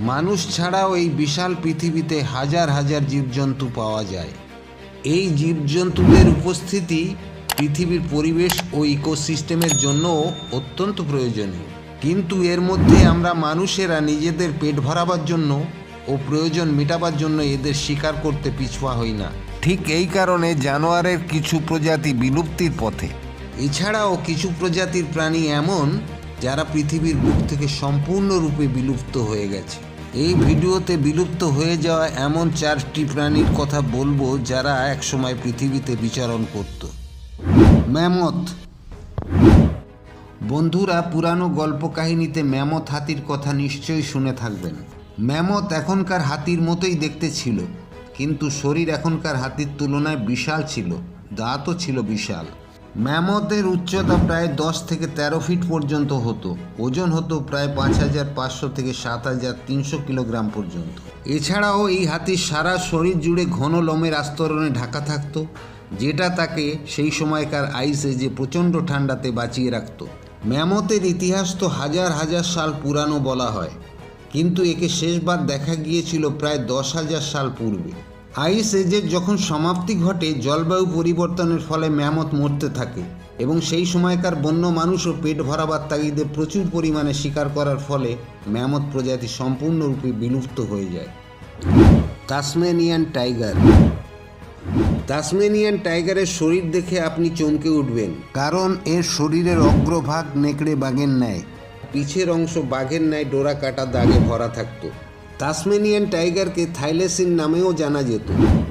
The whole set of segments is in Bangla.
মানুষ ছাড়াও এই বিশাল পৃথিবীতে হাজার হাজার জীবজন্তু পাওয়া যায়। এই জীবজন্তুদের উপস্থিতি পৃথিবীর পরিবেশ ও ইকোসিস্টেমের জন্যও অত্যন্ত প্রয়োজনীয়। কিন্তু এর মধ্যে আমরা মানুষেরা নিজেদের পেট ভরাবার জন্য ও প্রয়োজন মেটাবার জন্য এদের শিকার করতে পিছুয়া হই না। ঠিক এই কারণে জানোয়ারের কিছু প্রজাতি বিলুপ্তির পথে। এছাড়াও কিছু প্রজাতির প্রাণী এমন যারা পৃথিবীর বুক থেকে সম্পূর্ণরূপে বিলুপ্ত হয়ে গেছে। এই ভিডিওতে বিলুপ্ত হয়ে যাওয়া এমন চারটি প্রাণীর কথা বলব যারা একসময় পৃথিবীতে বিচরণ করত। ম্যামথ। বন্ধুরা, পুরানো গল্প কাহিনীতে ম্যামথ হাতির কথা নিশ্চয়ই শুনে থাকবেন। ম্যামথ এখনকার হাতির মতোই দেখতে ছিল, কিন্তু শরীর এখনকার হাতির তুলনায় বিশাল ছিল, দাঁতও ছিল বিশাল। ম্যামথের উচ্চতা প্রায় দশ থেকে তেরো ফিট পর্যন্ত হতো। ওজন হতো প্রায় পাঁচ হাজার পাঁচশো থেকে সাত হাজার তিনশো কিলোগ্রাম পর্যন্ত। এছাড়াও এই হাতির সারা শরীর জুড়ে ঘন লোমের আস্তরণে ঢাকা থাকতো, যেটা তাকে সেই সময়কার আইসে যে প্রচণ্ড ঠান্ডাতে বাঁচিয়ে রাখত। ম্যামথের ইতিহাস তো হাজার হাজার সাল পুরানো বলা হয়, কিন্তু একে শেষবার দেখা গিয়েছিল প্রায় দশ হাজার সাল পূর্বে। আইস এজের যখন সমাপ্তি ঘটে, জলবায়ু পরিবর্তনের ফলে ম্যামথ মরতে থাকে এবং সেই সময়কার বন্য মানুষও পেট ভরাবার তাগিদে প্রচুর পরিমাণে শিকার করার ফলে ম্যামত প্রজাতি সম্পূর্ণরূপে বিলুপ্ত হয়ে যায়। তাসমেনিয়ান টাইগার। তাসমেনিয়ান টাইগারের শরীর দেখে আপনি চমকে উঠবেন, কারণ এর শরীরের অগ্রভাগ নেকড়ে বাঘের ন্যায়। পিছের অংশ বাঘের ন্যায় ডোরা কাটা দাগে ভরা থাকতো। তাসমেনিয়ান টাইগারকে থাইলেসিন নামেও জানা যেত।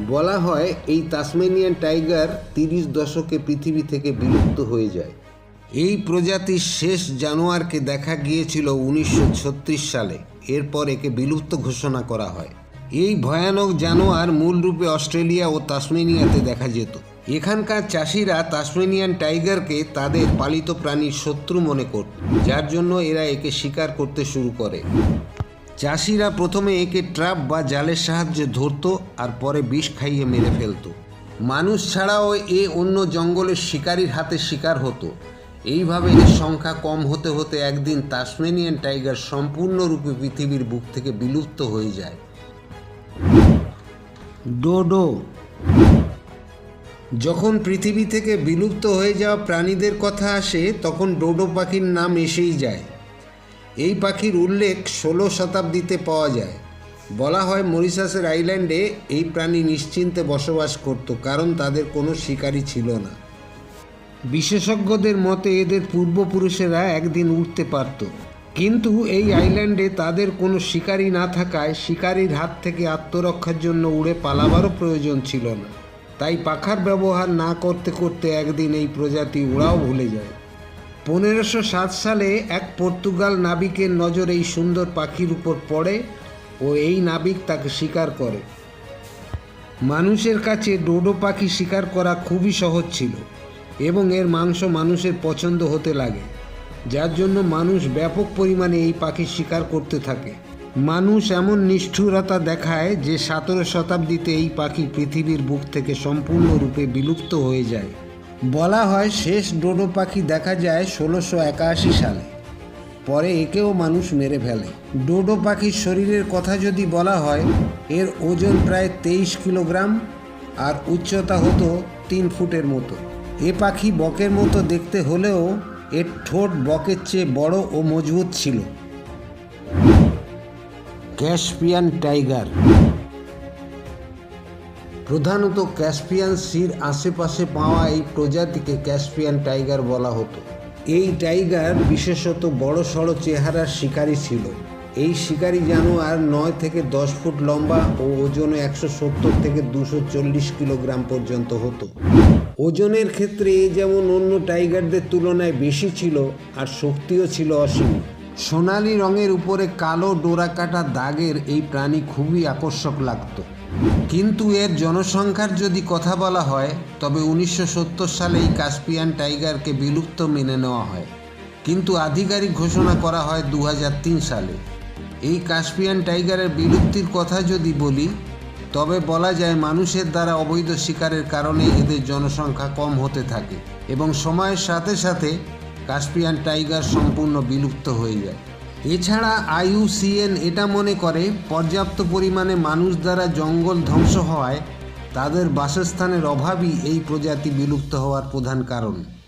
বলা হয়, এই তাসমেনিয়ান টাইগার তিরিশ দশকে পৃথিবী থেকে বিলুপ্ত হয়ে যায়। এই প্রজাতির শেষ জানোয়ারকে দেখা গিয়েছিল উনিশশো ছত্রিশ সালে। এরপর একে বিলুপ্ত ঘোষণা করা হয়। এই ভয়ানক জানোয়ার মূল রূপে অস্ট্রেলিয়া ও তাসমেনিয়াতে দেখা যেত। এখানকার চাষিরা তাসমেনিয়ান টাইগারকে তাদের পালিত প্রাণীর শত্রু মনে করত, যার জন্য এরা একে শিকার করতে শুরু করে। চাষিরা প্রথমে একে ট্রাপ বা জালের সাহায্যে ধরতো আর পরে বিষ খাইয়ে মেরে ফেলতো। মানুষ ছাড়াও এ অন্য জঙ্গলের শিকারীর হাতে শিকার হতো। এইভাবে এর সংখ্যা কম হতে হতে একদিন তাসমেনিয়ান টাইগার সম্পূর্ণরূপে পৃথিবীর বুক থেকে বিলুপ্ত হয়ে যায়। ডোডো। যখন পৃথিবী থেকে বিলুপ্ত হয়ে যাওয়া প্রাণীদের কথা আসে, তখন ডোডো পাখির নাম এসেই যায়। এই পাখির উল্লেখ ষোলো শতাব্দীতে পাওয়া যায়। বলা হয় মরিশাসের আইল্যান্ডে এই প্রাণী নিশ্চিন্তে বসবাস করত, কারণ তাদের কোনো শিকারী ছিল না। বিশেষজ্ঞদের মতে এদের পূর্বপুরুষেরা একদিন উঠতে পারত, কিন্তু এই আইল্যান্ডে তাদের কোনো শিকারী না থাকায় শিকারীর হাত থেকে আত্মরক্ষার জন্য উড়ে পালাবারও প্রয়োজন ছিল না। তাই পাখার ব্যবহার না করতে করতে একদিন এই প্রজাতি উড়াও ভুলে যায়। পনেরোশো সাত সালে এক পর্তুগাল নাবিকের নজর এই সুন্দর পাখির উপর পড়ে ও এই নাবিক তাকে শিকার করে। মানুষের কাছে ডোডো পাখি শিকার করা খুবই সহজ ছিল এবং এর মাংস মানুষের পছন্দ হতে লাগে, যার জন্য মানুষ ব্যাপক পরিমাণে এই পাখি শিকার করতে থাকে। মানুষ এমন নিষ্ঠুরতা দেখায় যে সতেরো শতাব্দীতে এই পাখি পৃথিবীর বুক থেকে সম্পূর্ণরূপে বিলুপ্ত হয়ে যায়। বলা হয় শেষ ডোডো পাখি দেখা যায় ষোলোশো একাশি সালে। পরে একেও মানুষ মেরে ফেলে। ডোডো পাখির শরীরের কথা যদি বলা হয়, এর ওজন প্রায় তেইশ কিলোগ্রাম আর উচ্চতা হতো তিন ফুটের মতো। এ পাখি বকের মতো দেখতে হলেও এর ঠোঁট বকের চেয়ে বড় ও মজবুত ছিল। ক্যাসপিয়ান টাইগার প্রধানত ক্যাসপিয়ান সির আশেপাশে পাওয়া এই প্রজাতিকে ক্যাসপিয়ান টাইগার বলা হতো। এই টাইগার বিশেষত বড় সড়ো চেহারার শিকারী ছিল। এই শিকারী জানোয়ার নয় থেকে দশ ফুট লম্বা ও ওজনে একশো সত্তর থেকে দুশো চল্লিশ কিলোগ্রাম পর্যন্ত হতো। ওজনের ক্ষেত্রে এ যেমন অন্য টাইগারদের তুলনায় বেশি ছিল আর শক্তিও ছিল অসীম। সোনালি রঙের উপরে কালো ডোরা কাটা দাগের এই প্রাণী খুবই আকর্ষক লাগতো। কিন্তু এর জনসংখ্যার যদি কথা বলা হয়, তবে উনিশশো সত্তর সালে এই কাস্পিয়ান টাইগারকে বিলুপ্ত মেনে নেওয়া হয়। কিন্তু আধিকারিক ঘোষণা করা হয় দু হাজার তিন সালে। এই কাস্পিয়ান টাইগারের বিলুপ্তির কথা যদি বলি, তবে বলা যায় মানুষের দ্বারা অবৈধ শিকারের কারণে এদের জনসংখ্যা কম হতে থাকে এবং সময়ের সাথে সাথে কাস্পিয়ান টাইগার সম্পূর্ণ বিলুপ্ত হয়ে যায়। এছাড়া আইইউসিএন এটা মনে করে, পর্যাপ্ত পরিমাণে মানুষ দ্বারা জঙ্গল ধ্বংস হওয়ায় তাদের বাসস্থানের অভাবই এই প্রজাতি বিলুপ্ত হওয়ার প্রধান কারণ।